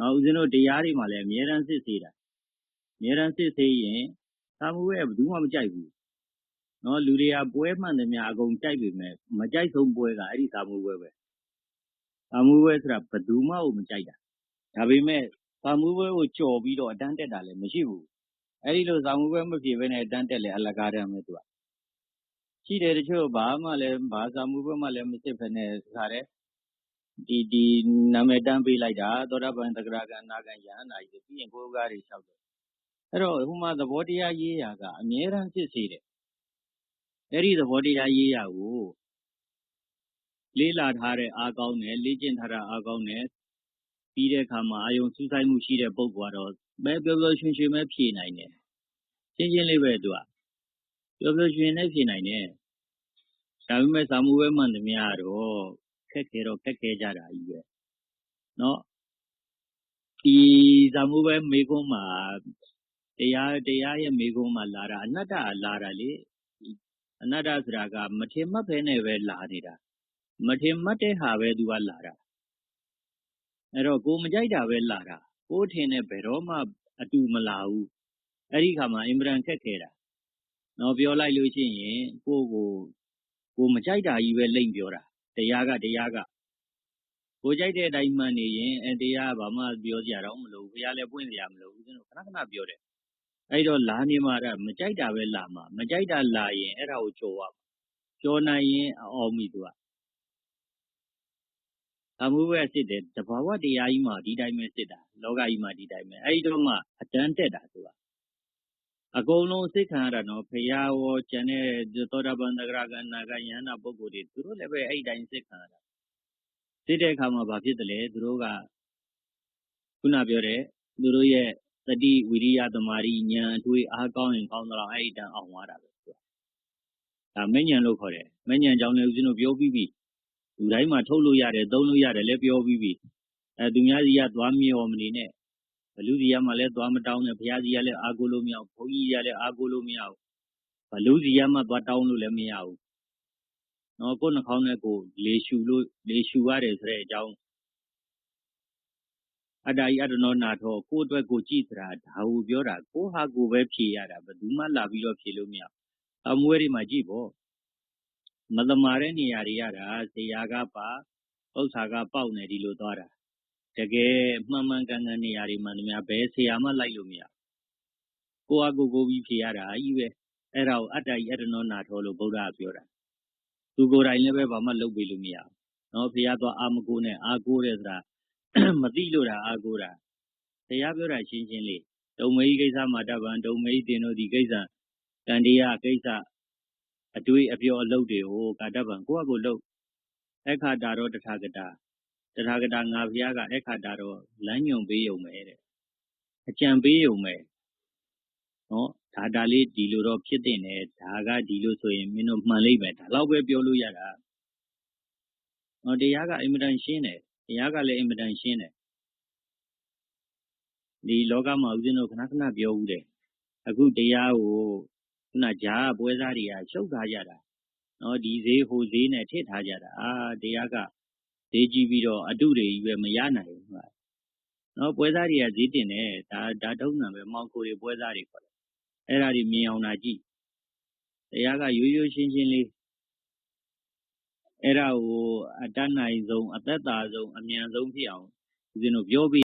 နော်ဦးဇင်းတို့တရားတွေမှာလည်းအမြဲတမ်းစစ်ဆေးတာအမြဲတမ်းစစ်ဆေးရင်စာမှုပွဲကဘယ်သူမှမကြိုက်ဘူးနော်လူတွေကပွဲမှန်သမျှအကုန်ကြိုက်ပေမဲ့မကြိုက်ဆုံးပွဲကအဲ့ဒီစာမှုပွဲပဲစာမှုပွဲဆိုတာဘယ်သူမှမကြိုက်တာဒါပေမဲ့စာမှုပွဲကိုကြော်ပြီးတော့အတန်းတက်တာလည်းမရှိဘူးအဲ့ဒီလိုစာမှုပွဲမဖြေဘဲနဲ့အတန်းတက်လဲအလကားတမ်းပဲသူကရှိတယ်တချို့ဘာမှလည်းဘာစာမှုပွဲမှလည်းမစစ်ဖ ೇನೆ ခါတဲ့ဒီ ဒီနာမည်တန်းပေးလိုက်တာ သောတာပန်တဂရကနာကယဟနာကြီးပြီးရင် ကိုယ်ကားတွေ လျှောက်တယ် အဲ့တော့ ဟိုမှာ သဘောတရားရေးရာက အမြဲတမ်း စစ်ဆေးတယ် အဲ့ဒီသဘောတရားရေးရာကို လေးလာထားတဲ့ အားကောင်းတယ် လေ့ကျင့်ထားတာ အားကောင်းတယ် ပြီးတဲ့အခါမှာ အာယုံစူးစိုက်မှုရှိတဲ့ ပုံကတော့ပဲပျော်ပျော်ရွှင်ရွှင်ပဲ ဖြေနိုင်တယ် ရှင်းရှင်းလေးပဲ သူက ပျော်ပျော်ရွှင်နဲ့ ဖြေနိုင်တယ် ဒါပေမဲ့ စာမှုပဲမှန်သမျှတော့ ခက်ခဲတော့ ခက်ခဲကြတာကြီးပဲ။ဒီစာမေးပွဲ မေးခွန်းမှာ တရားရဲ့မေးခွန်းမှာလာတာ အနတ္တက လာတာလေ။အနတ္တဆိုတာက မထင်မှတ်ဘဲနဲ့ပဲ လာနေတာ။မထင်မှတ်တဲ့ဟာပဲ သူကလာတာ။အဲဒီတော့ ကိုယ်မကြိုက်တာပဲ လာတာ။ကိုယ့်အထင်နဲ့ ဘယ်တော့မှ အတူမလာဘူး။အဲဒီအခါမှာ အင်မတန် ခက်ခဲတာ။ပြောလိုက်လို့ရှိရင် ကိုယ့်ကိုယ် ကိုယ်မကြိုက်တာကြီးပဲ လိမ့်ပြောတာ တရားကတရားကကိုကြိုက်တဲ့အတိုင်းမှန်နေရင်အဲတရားကဘာမှပြောစရာတော့မလိုဘူးဘုရားလည်းပွင့်စရာမလိုဘူးကျွန်တော်ခဏခဏပြောတယ်အဲ့တော့လာနေမှာဒါမကြိုက်တာပဲလာမှာမကြိုက်တာလာရင်အဲ့ဒါကိုကြော်ရမှာကြော်နိုင်ရင်အော်မိသူကအမှုပဲစစ်တယ်တဘာဝတရားကြီးမှာဒီတိုင်းပဲစစ်တာလောကကြီးမှာဒီတိုင်းပဲအဲ့ဒီတော့မှအတန်းတက်တာသူက အကုန်လုံးစိတ်ခံရတာနော်ဖရာရော ကျန်တဲ့ သောတာပန် သဂရကနာကယန္နာပုဂ္ဂိုလ်တွေ သူတို့လည်းပဲ အဲ့ဒီတိုင်းစိတ်ခံရတာ စစ်တဲ့အခါမှာ ဘာဖြစ်တယ်လဲ သူတို့က ခုနပြောတဲ့ သူတို့ရဲ့ သတိဝိရိယ သမารိဉာဏ်အတွေ့အားကောင်းရင် ကောင်းတော့အဲ့ဒီတန်အောင်သွားတာပဲသူကဒါမဉ္ဇဉ်လို့ခေါ်တယ်မဉ္ဇဉ်ကြောင့်လည်း ဦးဇင်းတို့ ပြောပြီးပြီ လူတိုင်းမှာ ထုတ်လို့ရတယ် သုံးလို့ရတယ်လည်း ပြောပြီးပြီအဲသူများစီက သွားမြော်မနေနဲ့ဘ လူစီကမှလည်းသွားမတောင်းနဲ့ဘုရားစီကလည်းအာကိုလို့မရဘူးဘုန်းကြီးကလည်းအာကိုလို့မရဘူးဘလူစီကမှသွားတောင်းလို့လည်းမရဘူးနော်ကိုယ်နှာခေါင်းနဲ့ကိုလေရှူလို့လေရှူရတယ်ဆိုတဲ့အကြောင်းအတ္တဤအတ္တနောနာထောကိုယ့်အတွက်ကိုကြည့်စရာဒါဟုပြောတာကိုဟာကိုပဲဖြေရတာဘယ်သူမှလာပြီးတော့ဖြေလို့မရဘူးအမွေးတွေမှာကြည့်ပေါ့မသမာတဲ့နေရာတွေရတာဇေယကပါဥစ္စာကပေါက်နေဒီလိုသွားတာ တကယ်မှန်မှန်ကန်ကန်နေရာတွေမှန်သမျှဘယ်ဆရာမှလိုက်လို့မရကိုအားကိုကိုပြီးဖြေရတာကြီးပဲအဲ့ဒါကိုအတ္တကြီးအတ္တနောနာထောလို့ဗုဒ္ဓကပြောတာသူကိုယ်တိုင်လည်းပဲဘာမှလုပ်ပေးလို့မရဘူးနော်ဖះသွားအာမကိုနဲ့အာကိုတဲ့ဆိုတာမသိလို့တာအာကိုတာတရားပြောတာရှင်းရှင်းလေးဒုံမေကြီးကိစ္စမှာတပံဒုံမေကြီးတင်တို့ဒီကိစ္စကံတရားကိစ္စအတွေးအပြောအလုပ်တွေကိုကာတပံကိုယ့်အကိုလုပ်အခါတာတော့တထာဂတာ တထာဂတာငါဘုရားကအခါတာတော့လမ်းညွန်ပေးရုံပဲတဲ့အကြံပေးရုံပဲနော်ဒါဒါလေးဒီလိုတော့ဖြစ်တင်တယ်ဒါကဒီလိုဆိုရင်မင်းတို့မှန်လိမ့်မယ်ဒါတော့ပဲပြောလို့ရတာနော်တရားကအင်မတန်ရှင်းတယ်တရားကလည်းအင်မတန်ရှင်းတယ်ဒီလောကမှာဦးဇင်းတို့ခဏခဏပြောဦးတယ်အခုတရားကိုခုနဂျားပွဲစားတွေကရှုပ်ထားကြတာနော်ဒီဈေးဟိုဈေးနဲ့ထည့်ထားကြတာအာတရားက ဈေးကြီးပြီးတော့ အတုတွေကြီးပဲ မရနိုင်ဘူးဟုတ်နော်ပွဲစားတွေက ဈေးတင်တယ် ဒါဒါတုံးနံပဲမောင်ကိုတွေ ပွဲစားတွေခေါ်တယ် အဲ့ဒါတွေ မြင်အောင်လာကြည့် တရားက ရိုးရိုးရှင်းရှင်းလေး အဲ့ဒါကို အတတ်နိုင်ဆုံး အသက်သာဆုံး အမြန်ဆုံးဖြစ်အောင် ဦးဇင်းတို့ ပြောပြ